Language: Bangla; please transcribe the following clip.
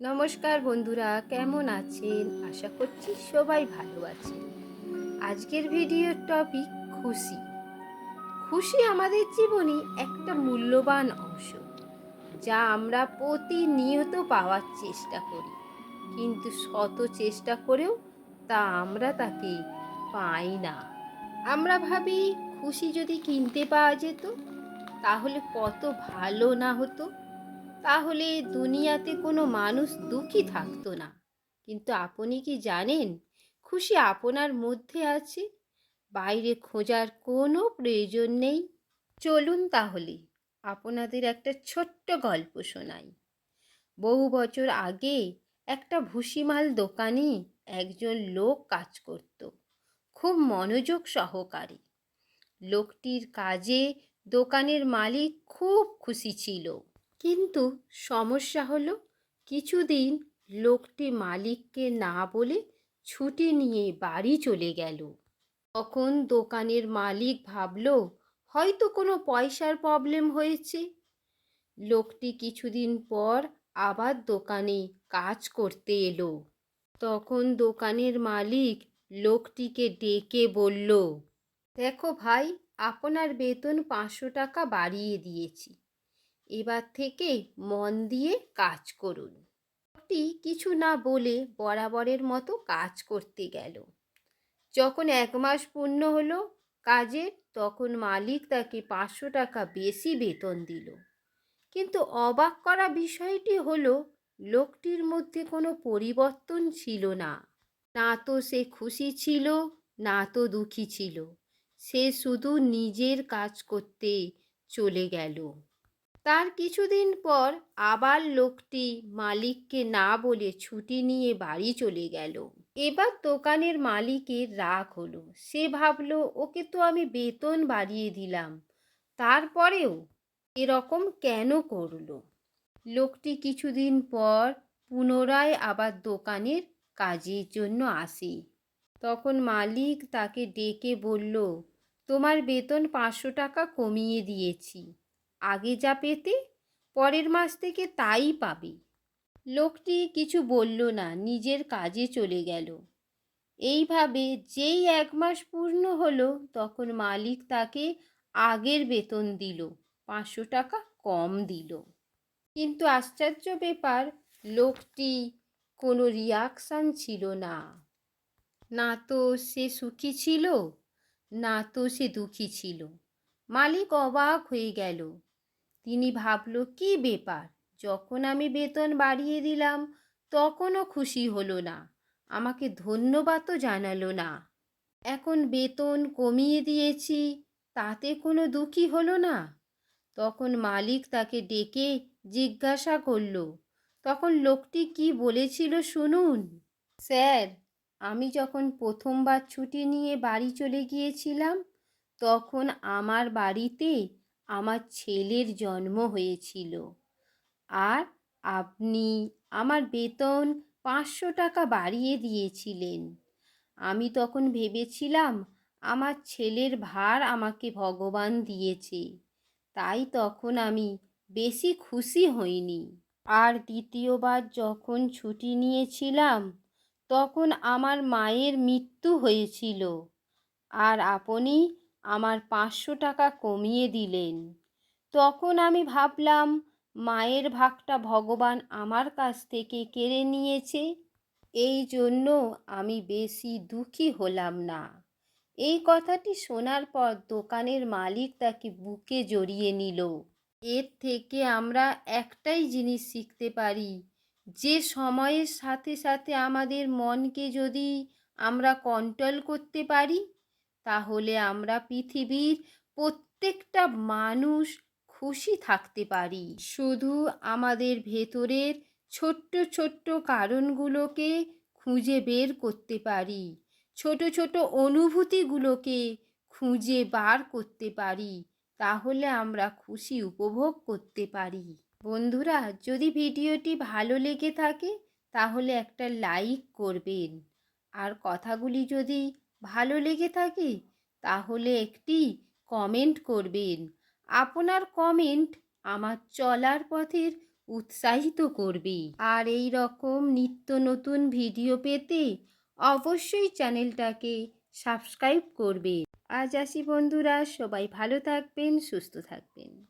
নমস্কার বন্ধুরা, কেমন আছেন? আশা করছি সবাই ভালো আছেন। আজকের ভিডিওর টপিক খুশি। খুশি আমাদের জীবনে একটা মূল্যবান অংশ, যা আমরা প্রতিনিয়ত পাওয়ার চেষ্টা করি। কিন্তু শত চেষ্টা করেও তা আমরা তাকে পাই না। আমরা ভাবি, খুশি যদি কিনতে পাওয়া যেত, তাহলে কত ভালো না হতো। তাহলে দুনিয়াতে কোনো মানুষ দুঃখী থাকতো না। কিন্তু আপনি কি জানেন, খুশি আপনার মধ্যে আছে? বাইরে খোঁজার কোনো প্রয়োজন নেই। চলুন তাহলে, আপনাদের একটা ছোট্ট গল্প শোনাই। বহু বছর আগে একটা ভুসিমাল দোকানে একজন লোক কাজ করত। খুব মনোযোগ সহকারে। লোকটির কাজে দোকানের মালিক খুব খুশি ছিল। কিন্তু সমস্যা হলো কিছুদিন লোকটি মালিককে না বলে ছুটি নিয়ে বাড়ি চলে গেল। তখন দোকানের মালিক ভাবল, হয়তো কোনো পয়সার প্রবলেম হয়েছে। লোকটি কিছুদিন পর আবার দোকানে কাজ করতে এলো। তখন দোকানের মালিক লোকটিকে ডেকে বলল, দেখো ভাই, আপনার বেতন পাঁচশো টাকা বাড়িয়ে দিয়েছি। এবার থেকে মন দিয়ে কাজ করুন। লোকটি কিছু না বলে বরাবরের মতো কাজ করতে গেল। যখন এক মাস পূর্ণ হলো কাজের, তখন মালিক তাকে পাঁচশো টাকা বেশি বেতন দিল। কিন্তু অবাক করা বিষয়টি হলো, লোকটির মধ্যে কোনো পরিবর্তন ছিল না। না তো সে খুশি ছিল, না তো দুঃখী ছিল। সে শুধু নিজের কাজ করতে চলে গেল। তার কিছুদিন পর আবার লোকটি মালিককে না বলে ছুটি নিয়ে বাড়ি চলে গেল। এবার দোকানের মালিকের রাগ হলো। সে ভাবলো, ওকে তো আমি বেতন বাড়িয়ে দিলাম। তারপরেও এরকম কেন করল? লোকটি কিছুদিন পর পুনরায় আবার দোকানের কাজের জন্য আসে। তখন মালিক তাকে ডেকে বলল, তোমার বেতন পাঁচশো টাকা কমিয়ে দিয়েছি। আগে যা পেতে, পরের মাস থেকে তাই পাবে। লোকটি কিছু বলল না, নিজের কাজে চলে গেল। এইভাবে যেই এক মাস পূর্ণ হলো, তখন মালিক তাকে আগের বেতন দিল, পাঁচশো টাকা কম দিল। কিন্তু আশ্চর্য ব্যাপার, লোকটি কোনো রিয়াকশান ছিল না। না তো সে সুখী ছিল, না তো সে দুঃখী ছিল। মালিক অবাক হয়ে গেল। তিনি ভাবল, কি ব্যাপার? যখন আমি বেতন বাড়িয়ে দিলাম, তখনও খুশি হলো না। আমাকে ধন্যবাদও জানালো না। এখন বেতন কমিয়ে দিয়েছি, তাতে কোনো দুঃখী হলো না। তখন মালিক তাকে ডেকে জিজ্ঞাসা করল, তখন লোকটি কি বলেছিল শুনুন? স্যার, আমি যখন প্রথমবার ছুটি নিয়ে বাড়ি চলে গিয়েছিলাম, তখন আমার বাড়িতে আমার ছেলের জন্ম হয়েছিল। আর আপনি আমার বেতন পাঁচশো টাকা বাড়িয়ে দিয়েছিলেন। আমি তখন ভেবেছিলাম, আমার ছেলের ভার আমাকে ভগবান দিয়েছে। তাই তখন আমি বেশি খুশি হইনি। আর দ্বিতীয়বার যখন ছুটি নিয়েছিলাম, তখন আমার মায়ের মৃত্যু হয়েছিল। আর আপনি আমার পাঁচশো টাকা কমিয়ে দিলেন। তখন আমি ভাবলাম, মায়ের ভাগটা ভগবান আমার কাছ থেকে কেড়ে নিয়েছে, এই জন্য আমি বেশি দুঃখী হলাম না। এই কথাটি শোনার পর দোকানের মালিক তাকে বুকে জড়িয়ে নিল। এর থেকে আমরা একটাই জিনিস শিখতে পারি, যে সময়ের সাথে সাথে আমাদের মনকে যদি আমরা কন্ট্রোল করতে পারি তাহলে আমরা পৃথিবীর প্রত্যেকটা মানুষ খুশি থাকতে পারি। শুধু আমাদের ভেতরের ছোট্ট ছোট্ট কারণগুলোকে খুঁজে বের করতে পারি। ছোট ছোট অনুভূতিগুলোকে খুঁজে বার করতে পারি। তাহলে আমরা খুশি উপভোগ করতে পারি। বন্ধুরা, যদি ভিডিওটি ভালো লেগে থাকে, তাহলে একটা লাইক করবেন। আর কথাগুলি যদি ভালো লেগে থাকে? তাহলে একটি কমেন্ট করবেন। আপনার কমেন্ট আমার চলার পথের উৎসাহিত করবে। আর এই রকম নিত্য নতুন ভিডিও পেতে অবশ্যই চ্যানেলটাকে সাবস্ক্রাইব করবে আজ আসি বন্ধুরা, সবাই ভালো থাকবেন, সুস্থ থাকবেন।